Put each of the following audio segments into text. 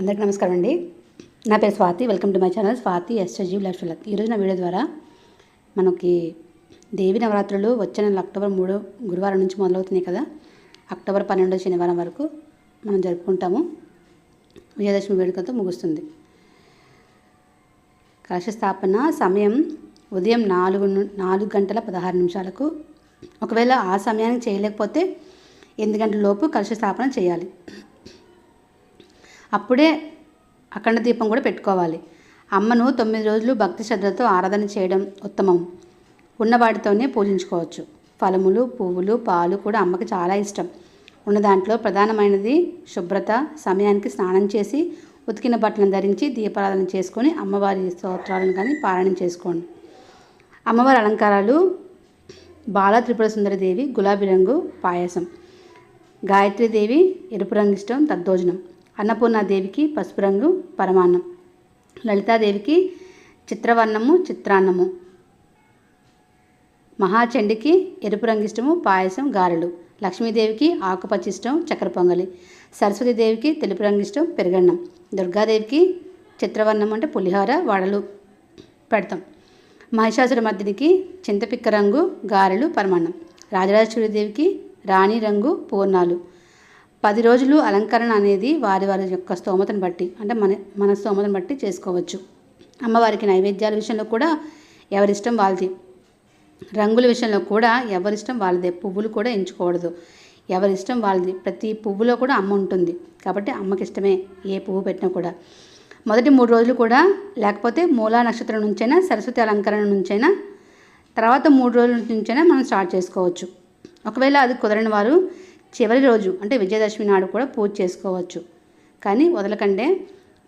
అందరికీ నమస్కారం అండి. నా పేరు Swathi. Welcome to my channel Swathi SSG life luck ఈరోజు నా వీడియో ద్వారా మనకి దేవి నవరాత్రులు వచ్చే నెల అక్టోబర్ మూడు గురువారం నుంచి మొదలవుతున్నాయి కదా. అక్టోబర్ పన్నెండో శనివారం వరకు మనం జరుపుకుంటాము. విజయదశమి వేడుకతో ముగుస్తుంది. కలశ స్థాపన సమయం ఉదయం నాలుగు నాలుగు గంటల పదహారు నిమిషాలకు. ఒకవేళ ఆ సమయానికి చేయలేకపోతే ఎనిమిది గంటల లోపు కలశ స్థాపన చేయాలి. అప్పుడే అఖండ దీపం కూడా పెట్టుకోవాలి. అమ్మను తొమ్మిది రోజులు భక్తి శ్రద్ధలతో ఆరాధన చేయడం ఉత్తమం. ఉన్న వాటితోనే పూజించుకోవచ్చు. ఫలములు పువ్వులు పాలు కూడా అమ్మకి చాలా ఇష్టం. ఉన్న దాంట్లో ప్రధానమైనది శుభ్రత సమయానికి స్నానం చేసి ఉతికిన బట్టలను ధరించి దీపారాధన చేసుకొని అమ్మవారి స్తోత్రాలను కానీ పారాయణం చేసుకోండి. అమ్మవారి అలంకారాలు బాల త్రిపుర సుందరదేవి గులాబీ రంగు పాయసం గాయత్రీదేవి ఎరుపు రంగు ఇష్టం దద్దోజనం. అన్నపూర్ణాదేవికి పసుపు రంగు పరమాన్నం. లలితాదేవికి చిత్రవర్ణము చిత్రాన్నము. మహాచండికి ఎరుపు రంగు ఇష్టము పాయసం గారెలు. లక్ష్మీదేవికి ఆకుపచ్చ ఇష్టం చక్కెర పొంగలి. సరస్వతీదేవికి తెలుపు రంగు ఇష్టం పెరుగన్నం. దుర్గాదేవికి చిత్రవర్ణం అంటే పులిహోర వడలు పెడతాం. మహిషాసుర మర్దినికి చింతపిక్క రంగు గారెలు పరమాన్నం. రాజరాజేశ్వరీదేవికి రాణి రంగు పూర్ణాలు పది రోజులు అలంకరణ అనేది వారి వారి యొక్క స్తోమతను బట్టి అంటే మన మన స్తోమతను బట్టి చేసుకోవచ్చు. అమ్మవారికి నైవేద్యాల విషయంలో కూడా ఎవరిష్టం వాళ్ళది. రంగుల విషయంలో కూడా ఎవరిష్టం వాళ్ళదే. పువ్వులు కూడా ఎంచుకోకూడదు. ఎవరిష్టం వాళ్ళది. ప్రతి పువ్వులో కూడా అమ్మ ఉంటుంది. కాబట్టి అమ్మకి ఇష్టమే ఏ పువ్వు పెట్టినా కూడా. మొదటి మూడు రోజులు కూడా లేకపోతే మూలా నక్షత్రం నుంచైనా సరస్వతి అలంకరణ నుంచైనా తర్వాత మూడు రోజుల నుంచైనా మనం స్టార్ట్ చేసుకోవచ్చు. ఒకవేళ అది కుదరని వారు చివరి రోజు అంటే విజయదశమి నాడు కూడా పూజ చేసుకోవచ్చు. కానీ వదలకండే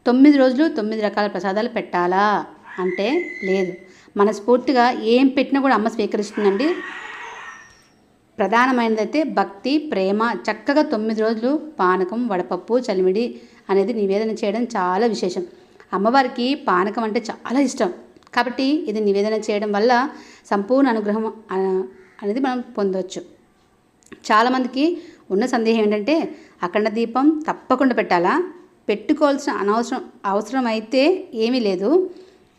తొమ్మిది రోజులు తొమ్మిది రకాల ప్రసాదాలు పెట్టాలా? అంటే లేదు. మనస్ఫూర్తిగా ఏం పెట్టినా కూడా అమ్మ స్వీకరిస్తుందండి. ప్రధానమైనదైతే భక్తి ప్రేమ చక్కగా తొమ్మిది రోజులు పానకం వడపప్పు చలిమిడి అనేది నివేదన చేయడం చాలా విశేషం. అమ్మవారికి పానకం అంటే చాలా ఇష్టం. కాబట్టి ఇది నివేదన చేయడం వల్ల సంపూర్ణ అనుగ్రహం అనేది మనం పొందవచ్చు చాలామందికి ఉన్న సందేహం ఏంటంటే అఖండ దీపం తప్పకుండా పెట్టాలా? పెట్టుకోవాల్సిన అనవసరం అవసరం అయితే ఏమీ లేదు.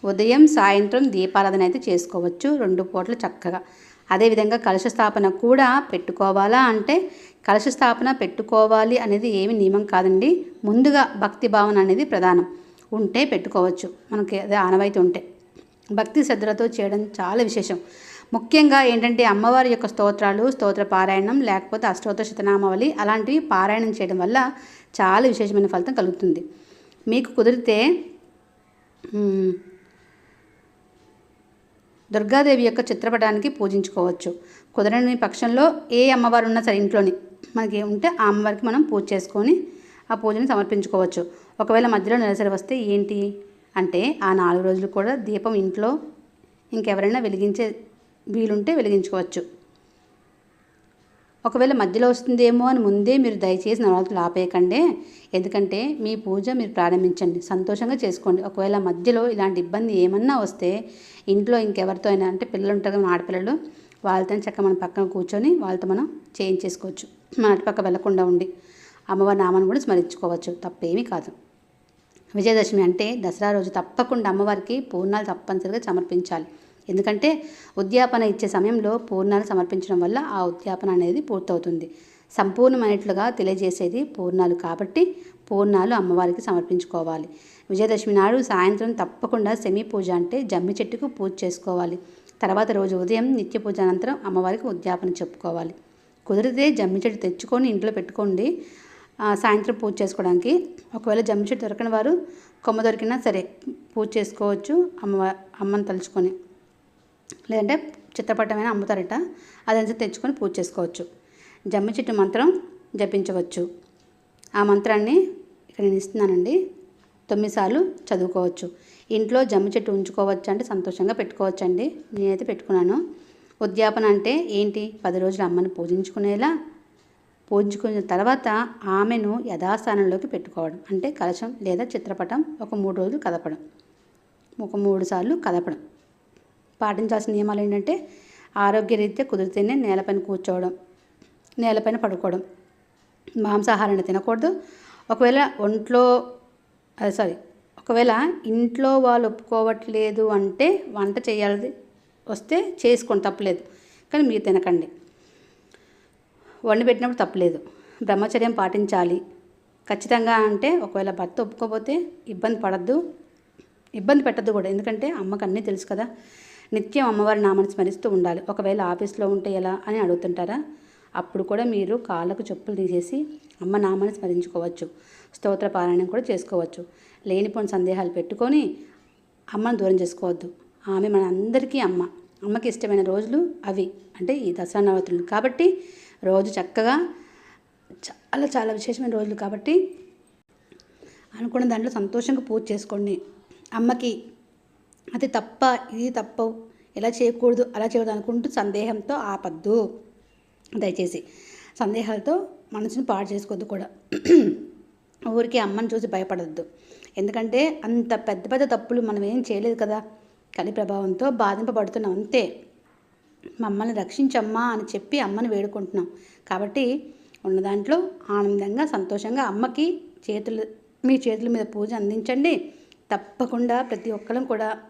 ఉదయం సాయంత్రం దీపారాధన అయితే చేసుకోవచ్చు. రెండు పూటలు చక్కగా. అదేవిధంగా కలుష స్థాపన కూడా పెట్టుకోవాలా అంటే కలుష స్థాపన పెట్టుకోవాలి అనేది ఏమి నియమం కాదండి. ముందుగా భక్తి భావన అనేది ప్రధానం. ఉంటే పెట్టుకోవచ్చు. మనకి అదే ఆనవాయితీ ఉంటే. భక్తి శ్రద్ధలతో చేయడం చాలా విశేషం. ముఖ్యంగా ఏంటంటే అమ్మవారి యొక్క స్తోత్రాలు స్తోత్ర పారాయణం లేకపోతే అష్టోత్తర శతనామావళి అలాంటివి పారాయణం చేయడం వల్ల చాలా విశేషమైన ఫలితం కలుగుతుంది. మీకు కుదిరితే దుర్గాదేవి యొక్క చిత్రపటానికి పూజించుకోవచ్చు. కుదరని పక్షంలో ఏ అమ్మవారు ఉన్నా సరే ఇంట్లోని మనకి ఉంటే ఆ అమ్మవారికి మనం పూజ చేసుకొని ఆ పూజని సమర్పించుకోవచ్చు. ఒకవేళ మధ్యలో నెలసరి వస్తే ఏంటి అంటే ఆ నాలుగు రోజులు కూడా దీపం ఇంట్లో ఇంకెవరైనా వెలిగించే వీలుంటే వెలిగించుకోవచ్చు. ఒకవేళ మధ్యలో వస్తుందేమో అని ముందే మీరు దయచేసి నవరాత్రులు ఆపేయకండి. ఎందుకంటే మీ పూజ మీరు ప్రారంభించండి. సంతోషంగా చేసుకోండి. ఒకవేళ మధ్యలో ఇలాంటి ఇబ్బంది ఏమన్నా వస్తే ఇంట్లో ఇంకెవరితో అయినా అంటే పిల్లలు ఉంటారు కదా ఆడపిల్లలు వాళ్ళతో చక్కగా మనం పక్కన కూర్చొని వాళ్ళతో మనం చేయించేసుకోవచ్చు. మన అటుపక్క వెళ్ళకుండా ఉండి అమ్మవారి నామాన్ని కూడా స్మరించుకోవచ్చు. తప్పేమీ కాదు. విజయదశమి అంటే దసరా రోజు తప్పకుండా అమ్మవారికి పూర్ణాలు తప్పనిసరిగా సమర్పించాలి. ఎందుకంటే ఉద్యాపన ఇచ్చే సమయంలో పూర్ణాలు సమర్పించడం వల్ల ఆ ఉద్యాపన అనేది పూర్తవుతుంది. సంపూర్ణమైనట్లుగా తెలియజేసేది పూర్ణాలు కాబట్టి పూర్ణాలు అమ్మవారికి సమర్పించుకోవాలి. విజయదశమి నాడు సాయంత్రం తప్పకుండా సెమీ పూజ అంటే జమ్మి చెట్టుకు పూజ చేసుకోవాలి. తర్వాత రోజు ఉదయం నిత్య పూజ అనంతరం అమ్మవారికి ఉద్యాపన చెప్పుకోవాలి. కుదిరితే జమ్మి చెట్టు తెచ్చుకొని ఇంట్లో పెట్టుకోండి. సాయంత్రం పూజ చేసుకోవడానికి. ఒకవేళ జమ్మి చెట్టు దొరకని వారు కొమ్మ దొరికినా సరే పూజ చేసుకోవచ్చు. అమ్మ అమ్మని తలుచుకొని. లేదంటే చిత్రపటమైన అమ్ముతారట. అదంతా తెచ్చుకొని పూజ చేసుకోవచ్చు. జమ్మి చెట్టు మంత్రం జపించవచ్చు. ఆ మంత్రాన్ని ఇక్కడ నేను ఇస్తున్నానండి. తొమ్మిది సార్లు చదువుకోవచ్చు. ఇంట్లో జమ్మి చెట్టు ఉంచుకోవచ్చు అంటే సంతోషంగా పెట్టుకోవచ్చు అండి నేనైతే పెట్టుకున్నాను. ఉద్యాపన అంటే ఏంటి? పది రోజులు అమ్మని పూజించుకునేలా పూజించుకున్న తర్వాత ఆమెను యథాస్థానంలోకి పెట్టుకోవడం. అంటే కలశం లేదా చిత్రపటం ఒక మూడు రోజులు కదపడం. ఒక మూడు సార్లు కదపడం. పాటించాల్సిన నియమాలు ఏంటంటే ఆరోగ్యరీత్యా కుదిరితేనే నేలపైన కూర్చోవడం నేలపైన పడుకోవడం. మాంసాహారాన్ని తినకూడదు. ఒకవేళ ఒంట్లో సారీ ఒకవేళ ఇంట్లో వాళ్ళు ఒప్పుకోవట్లేదు అంటే వంట చేయాలి వస్తే చేసుకోండి తప్పలేదు. కానీ మీరు తినకండి. వండి పెట్టినప్పుడు తప్పలేదు. బ్రహ్మచర్యం పాటించాలి. ఖచ్చితంగా అంటే ఒకవేళ భర్త ఒప్పుకోకపోతే ఇబ్బంది పడద్దు. ఇబ్బంది పెట్టద్దు కూడా. ఎందుకంటే అమ్మకు అన్నీ తెలుసు కదా. నిత్యం అమ్మవారి నామాన్ని స్మరిస్తూ ఉండాలి. ఒకవేళ ఆఫీస్లో ఉంటే ఎలా అని అడుగుతుంటారా? అప్పుడు కూడా మీరు కాళ్ళకు చెప్పులు తీసేసి అమ్మ నామాన్ని స్మరించుకోవచ్చు. స్తోత్ర పారాయణం కూడా చేసుకోవచ్చు. లేనిపోని సందేహాలు పెట్టుకొని అమ్మను దూరం చేసుకోవద్దు. ఆమె మన అందరికీ అమ్మ. అమ్మకి ఇష్టమైన రోజులు అవి. అంటే ఈ దసరా నవరాత్రులు. కాబట్టి రోజు చక్కగా చాలా చాలా విశేషమైన రోజులు కాబట్టి అనుకున్న దాంట్లో సంతోషంగా పూజ చేసుకోండి. అమ్మకి అది తప్ప ఇది తప్పవు. ఇలా చేయకూడదు? అలా చేయకూడదు అనుకుంటూ సందేహంతో ఆపద్దు. దయచేసి సందేహాలతో మనసుని పాడు చేసుకోవద్దు కూడా. ఊరికి అమ్మని చూసి భయపడద్దు. ఎందుకంటే అంత పెద్ద పెద్ద తప్పులు మనం ఏం చేయలేదు కదా. కలి ప్రభావంతో బాధింపబడుతున్నాం అంతే. మమ్మల్ని రక్షించమ్మా అని చెప్పి అమ్మని వేడుకుంటున్నాం. కాబట్టి ఉన్న దాంట్లో ఆనందంగా సంతోషంగా అమ్మకి చేతులు మీ చేతుల మీద పూజ అందించండి. తప్పకుండా ప్రతి ఒక్కరం కూడా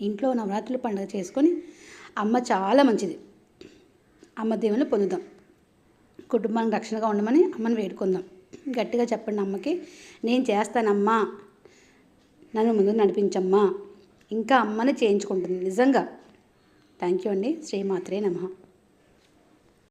ఇంట్లో నవరాత్రులు పండుగ చేసుకొని అమ్మ చాలా మంచిది. అమ్మ దేవుని పొందుదాం కుటుంబానికి రక్షణగా ఉండమని అమ్మని వేడుకుందాం. గట్టిగా చెప్పండి అమ్మకి నేను చేస్తానమ్మా. నన్ను ముందు నడిపించమ్మా. ఇంకా అమ్మని చేయించుకుంటుంది. నిజంగా. థ్యాంక్ యూ అండి. శ్రీమాత్రే నమః.